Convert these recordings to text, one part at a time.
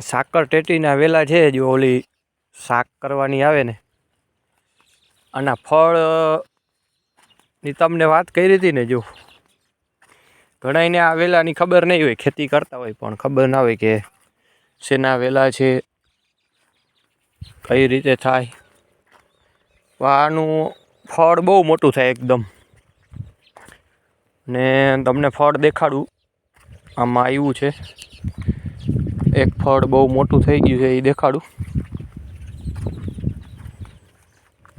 સાકર ટેટીના વેલા છે જો ઓલી શાક કરવાની આવે ને. આના ફળની તમને વાત કરી હતી ને જો. ઘણાઈને આ વેલાની ખબર નહીં હોય, ખેતી કરતા હોય, પણ ખબર ના હોય કે શેના વેલા છે, કઈ રીતે થાય. આનું ફળ બહુ મોટું થાય એકદમ. ને તમને ફળ દેખાડું. આમાં આવ્યું છે. એક ફળ બહુ મોટું થઈ ગયું છે, એ દેખાડું.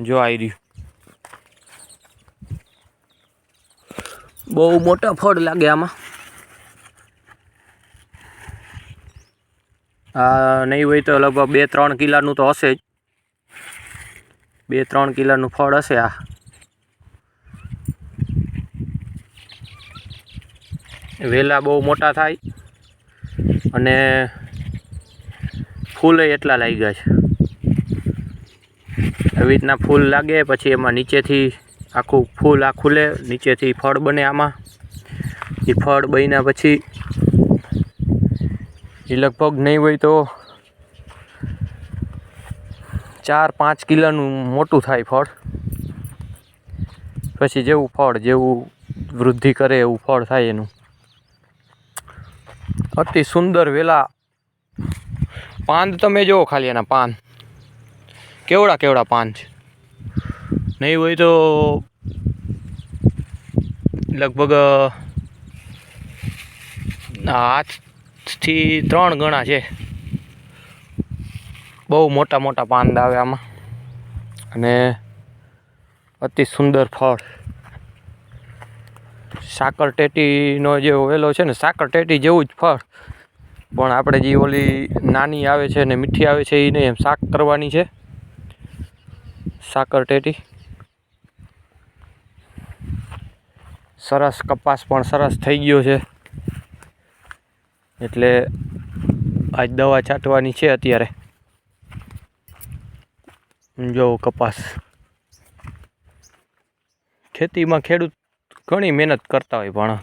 જો આવી રહ્યું. બહુ મોટા ફળ લાગે આમાં. આ નહીં હોય તો લગભગ બે ત્રણ કિલાનું તો હશે જ. બે ત્રણ કિલાનું ફળ હશે આ. વેલા બહુ મોટા થાય. અને ફૂલે એટલા લાગ્યા છે. એવી રીતના ફૂલ લાગે, પછી એમાં નીચેથી આખું ફૂલ આ ખુલે, નીચેથી ફળ બને આમાં. એ ફળ બન્યા પછી એ લગભગ નહીં હોય તો ચાર પાંચ કિલોનું મોટું થાય ફળ. પછી જેવું ફળ, જેવું વૃદ્ધિ કરે એવું ફળ થાય એનું. અતિ સુંદર વેલા પાંદ તમે જુઓ ખાલી એના પાન કેવડા કેવડા પાન છે? નહીં, હોય તો લગભગ હાથથી ત્રણ ગણા છે. બહુ મોટા મોટા પાંદ આવે આમાં. અને અતિ સુંદર ફળ. સાકર ટેટીનો જે વેલો છે ને, સાકર ટેટી જેવું જ ફળ. પણ આપણે જે ઓલી નાની આવે છે ને મીઠી આવે છે એ નહીં એમ શાક કરવાની છે. સાકર ટેટી. સરસ કપાસ પણ સરસ થઈ ગયો છે. એટલે આજ દવા છાંટવાની છે અત્યારે. જો કપાસ. ખેતીમાં ખેડૂત ઘણી મહેનત કરતા હોય પણ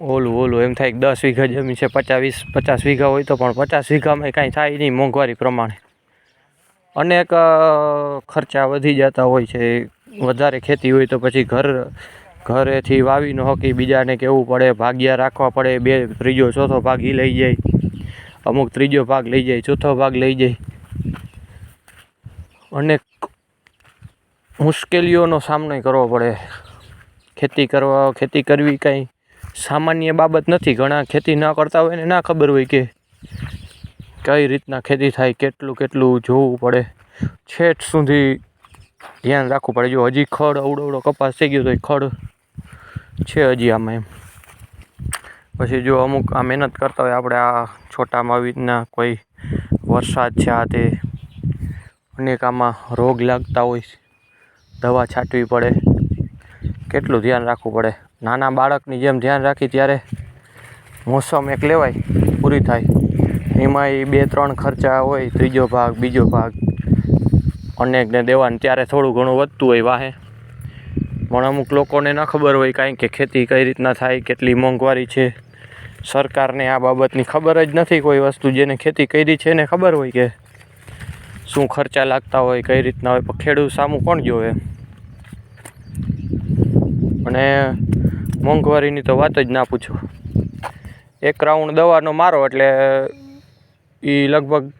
ઓલું ઓલું એમ થાય દસ વીઘા જમીન છે, પચાસ પચાસ વીઘા હોય તો પણ પચાસ વીઘામાં કાંઈ થાય નહીં મોંઘવારી પ્રમાણે. અનેક ખર્ચા વધી જતા હોય છે. વધારે ખેતી હોય તો પછી ઘર, ઘરેથી વાવી ન હકી, બીજાને કહેવું પડે, ભાગ્યા રાખવા પડે, બે, ત્રીજો ચોથો ભાગ એ લઈ જાય. અમુક ત્રીજો ભાગ લઈ જાય, ચોથો ભાગ લઈ જાય. અનેક મુશ્કેલીઓનો સામનો કરવો પડે. ખેતી કરવા, ખેતી કરવી કાંઈ સામાન્ય બાબત નથી. ઘણા ખેતી ન કરતા હોય ને ના ખબર હોય કે કઈ રીતના ખેતી થાય, કેટલું કેટલું જોવું પડે. છેટ સુધી ધ્યાન રાખવું પડે. જો હજી ખડ અવડો કપાસ થઈ ગયો તો એ ખડ છે હજી આમાં એમ. પછી જો અમુક આ મહેનત કરતા હોય આપણે આ છોટામાં આવી રીતના કોઈ વરસાદ છે આ તે, અનેક આમાં રોગ લાગતા હોય. દવા છાંટવી પડે. કેટલું ધ્યાન રાખવું પડે. નાના બાળકની જેમ ધ્યાન રાખી ત્યારે મોસમ એક લેવાય, પૂરી થાય. એમાં એ બે ત્રણ ખર્ચા હોય, ત્રીજો ભાગ, બીજો ભાગ. અનેકને દેવાનું ત્યારે થોડું ઘણું વધતું હોય વાહે. પણ અમુક લોકોને ન ખબર હોય કાંઈ કે ખેતી કઈ રીતના થાય, કેટલી મોંઘવારી છે. સરકારને આ બાબતની ખબર જ નથી કોઈ વસ્તુ જેને ખેતી કરી છે એને ખબર હોય કે શું ખર્ચા લાગતા હોય, કઈ રીતના હોય. પણ ખેડૂત સામું કોણ જોવે? અને મોંઘવારીની તો વાત જ ના પૂછો. એક રાઉન્ડ દવાનો મારો એટલે એ લગભગ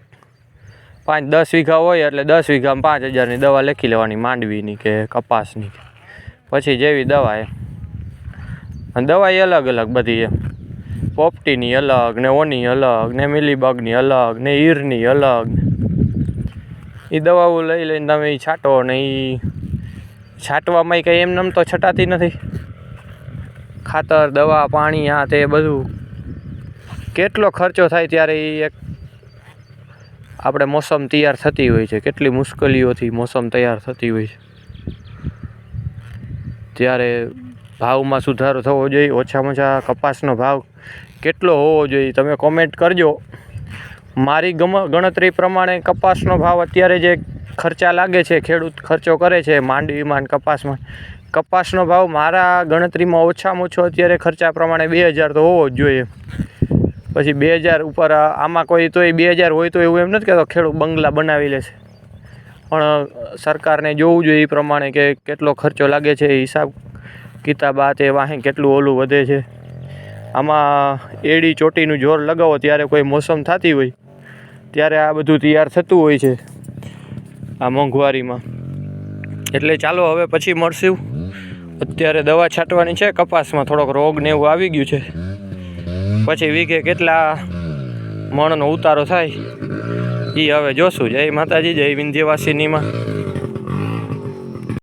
પાંચ, દસ વીઘા હોય એટલે દસ વીઘામાં પાંચ હજારની દવા લખી લેવાની, માંડવીની કે કપાસની પછી જેવી દવા એ. અને દવા અલગ અલગ બધી એમ. પોપટીની અલગ, ને ઓની અલગ, ને મિલીબગની અલગ, ને ઈરની અલગ. એ દવાઓ લઈ લઈને તમે એ છાંટો ને એ છાંટવામાં કંઈ એમ તો છટાતી નથી. ખાતર, દવા, પાણી, આ તે બધું. કેટલો ખર્ચો થાય ત્યારે એ એક આપણે મોસમ તૈયાર થતી હોય છે. કેટલી મુશ્કેલીઓથી મોસમ તૈયાર થતી હોય છે. ત્યારે ભાવમાં સુધારો થવો જોઈએ, ઓછામાં ઓછા કપાસનો ભાવ કેટલો હોવો જોઈએ, તમે કોમેન્ટ કરજો. મારી ગમ, ગણતરી પ્રમાણે કપાસનો ભાવ અત્યારે જે ખર્ચા લાગે છે, ખેડૂત ખર્ચો કરે છે માંડવીમાં કપાસમાં. કપાસનો ભાવ મારા ગણતરીમાં ઓછામાં ઓછો અત્યારે ખર્ચા પ્રમાણે બે હજાર તો હોવો જ જોઈએ. પછી બે હજાર ઉપર આમાં કોઈ તોય બે હજાર હોય તો એવું એમ નથી કહેતો ખેડૂત બંગલા બનાવી લેશે. પણ સરકારને જોવું જોઈએ એ પ્રમાણે કે કેટલો ખર્ચો લાગે છે હિસાબ કિતાબ આ તે વાહે કેટલું ઓલું વધે છે. આમાં એડી ચોટીનું જોર લગાવો ત્યારે કોઈ મોસમ થતી હોય, ત્યારે આ બધું તૈયાર થતું હોય છે. આ મોંઘવારીમાં. એટલે ચાલો હવે પછી મળશું. અત્યારે દવા છાંટવાની છે, કપાસમાં થોડોક રોગ ને એવું આવી ગયું છે. પછી વીઘે કેટલા મણનો ઉતારો થાય એ હવે જોશું. જય માતાજી, જય વિંધ્યવાસિનીમાં.